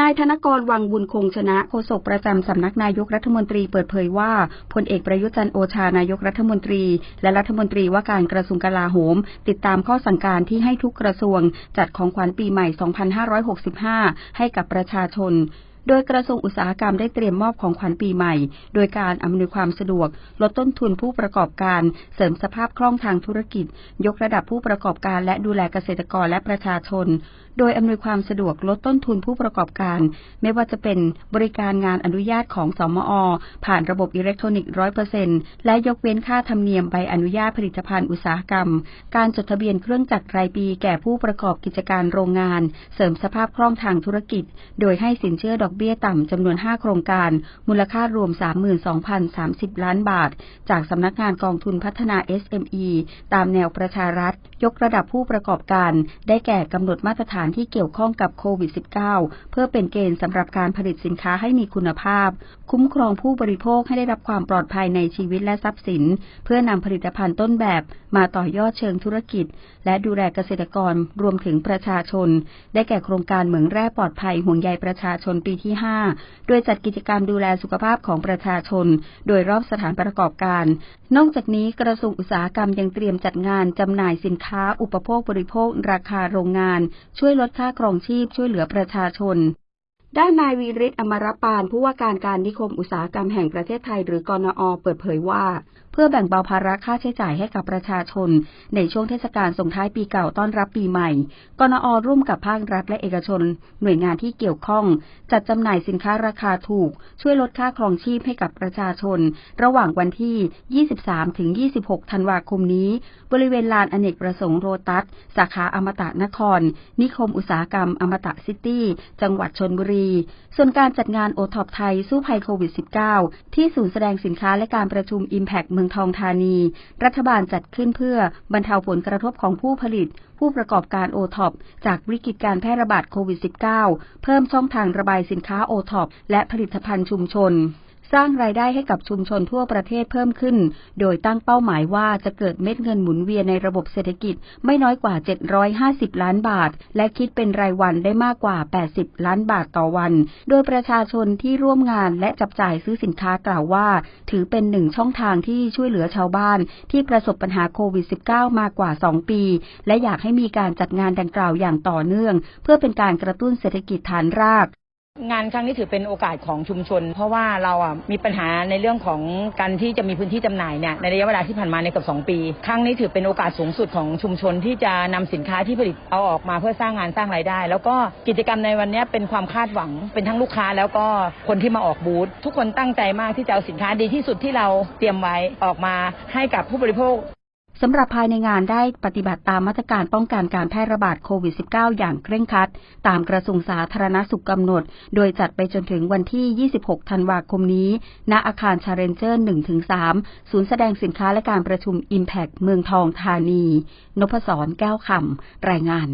นายธนกรวังบุญคงชนะโฆษกประจำสำนักนายกรัฐมนตรีเปิดเผยว่าพลเอกประยุจันโอชานายกรัฐมนตรี และรัฐมนตรีว่าการกระทรวงกลาโหม ติดตามข้อสั่งการที่ให้ทุกกระทรวง จัดของขวัญปีใหม่ 2565 ให้กับประชาชน โดยกระทรวงอุตสาหกรรมได้เตรียมมอบของขวัญปีใหม่ โดยการอำนวยความสะดวก ลดต้นทุนผู้ประกอบการ เสริมสภาพคล่องทางธุรกิจ ยกระดับผู้ประกอบการและดูแลเกษตรกรและประชาชน โดยอำนวยความสะดวกลดต้นทุนผู้ประกอบการ ไม่ว่าจะเป็นบริการงานอนุญาตของสมอ ผ่านระบบอิเล็กทรอนิกส์ร้อยเปอร์เซ็นและยกเว้นค่าธรรมเนียมใบอนุญาตผลิตภัณฑ์อุตสาหกรรม การจดทะเบียนเครื่องจักรรายปีแก่ผู้ประกอบกิจการโรงงาน เสริมสภาพคล่องทางธุรกิจ โดยให้สินเชื่อดอกเบี้ยต่ำจำนวน 5 โครงการ มูลค่ารวม 32,030 ล้านบาท จากสำนักงานกองทุนพัฒนา SME ตามแนวประชารัฐ ยกระดับผู้ประกอบการ ได้แก่กำหนดมาตรฐานที่เกี่ยวข้องกับโควิด -19 เพื่อเป็นเกณฑ์สำหรับการผลิตสินค้าให้มีคุณภาพ คุ้มครองผู้บริโภคให้ได้รับความปลอดภัยในชีวิตและทรัพย์สิน เพื่อนำผลิตภัณฑ์ต้นแบบมาต่อยอดเชิงธุรกิจ และดูแลเกษตรกรรวมถึงประชาชน ได้แก่โครงการเหมืองแร่ปลอดภัยห่วงใยประชาชนปีที่5 โดยจัดกิจกรรมดูแลสุขภาพของประชาชน โดยรอบสถานประกอบการ นอกจากนี้กระทรวงอุตสาหกรรมยังเตรียมจัดงานจำหน่ายสินค้าอุปโภคบริโภค ราคาโรงงาน ช่วยลดค่าครองชีพช่วยเหลือประชาชนด้านนายวีริศอมรปานผู้ว่าการการนิคมอุตสาหกรรมแห่งประเทศไทยหรือกนอ เปิดเผยว่า พื่อแบ่งเบาภาระค่าใช้จ่ายให้กับประชาชน ในช่วงเทศกาลส่งท้ายปีเก่าต้อนรับปีใหม่ กนอร่วมกับภาครัฐและเอกชน หน่วยงานที่เกี่ยวข้อง จัดจำหน่ายสินค้าราคาถูก ช่วยลดค่าครองชีพให้กับประชาชน ระหว่างวันที่ 23 ถึง 26 ธันวาคมนี้ บริเวณลานอเนกประสงค์โรตัส สาขาอมตะนคร นิคมอุตสาหกรรมอมตะซิตี้ จังหวัดชนบุรี ส่วนการจัดงานโอท็อปไทยสู้ภัยโควิด -19 ที่ศูนย์แสดงสินค้าและการประชุม Impact เมืองทองธานี รัฐบาลจัดขึ้นเพื่อบรรเทาผลกระทบของผู้ผลิต ผู้ประกอบการโอท็อปจากวิกฤตการแพร่ระบาดโควิด -19 เพิ่มช่องทางระบายสินค้าโอท็อปและผลิตภัณฑ์ชุมชน สร้างรายได้ให้กับชุมชนทั่วประเทศเพิ่มขึ้น โดยตั้งเป้าหมายว่าจะเกิดเม็ดเงินหมุนเวียนในระบบเศรษฐกิจไม่น้อยกว่า 750 ล้านบาท และคิดเป็นรายวันได้มากกว่า 80 ล้านบาทต่อวัน โดยประชาชนที่ร่วมงานและจับจ่ายซื้อสินค้ากล่าวว่า ถือเป็นหนึ่งช่องทางที่ช่วยเหลือชาวบ้าน ที่ประสบปัญหาโควิด -19 มากกว่า 2 ปี และอยากให้มีการจัดงานดังกล่าวอย่างต่อเนื่อง เพื่อเป็นการกระตุ้นเศรษฐกิจฐานราก งานครั้งนี้ถือเป็นโอกาสของชุมชน เพราะว่าเราอะมีปัญหาในเรื่องของการที่จะมีพื้นที่จำหน่ายเนี่ยในระยะเวลาที่ผ่านมาในกับ 2 ปี ครั้งนี้ถือเป็นโอกาสสูงสุดของชุมชนที่จะนำสินค้าที่ผลิตเอาออกมาเพื่อสร้างงานสร้างรายได้ แล้วก็กิจกรรมในวันนี้เป็นความคาดหวัง เป็นทั้งลูกค้าแล้วก็คนที่มาออกบูธทุกคนตั้งใจมากที่จะเอาสินค้าดีที่สุดที่เราเตรียมไว้ออกมาให้กับผู้บริโภค สำหรับภายในงานได้ปฏิบัติตามมาตรการป้องกันการแพร่ระบาดโควิด -19 อย่างเคร่งครัด ตามกระทรวงสาธารณสุขกำหนด โดยจัดไปจนถึงวันที่ 26 ธันวาคมนี้ ณ อาคารชาเรนเจอร์ 1-3 ศูนย์แสดงสินค้าและการประชุม Impact เมืองทองธานี นพศรแก้วคำ รายงาน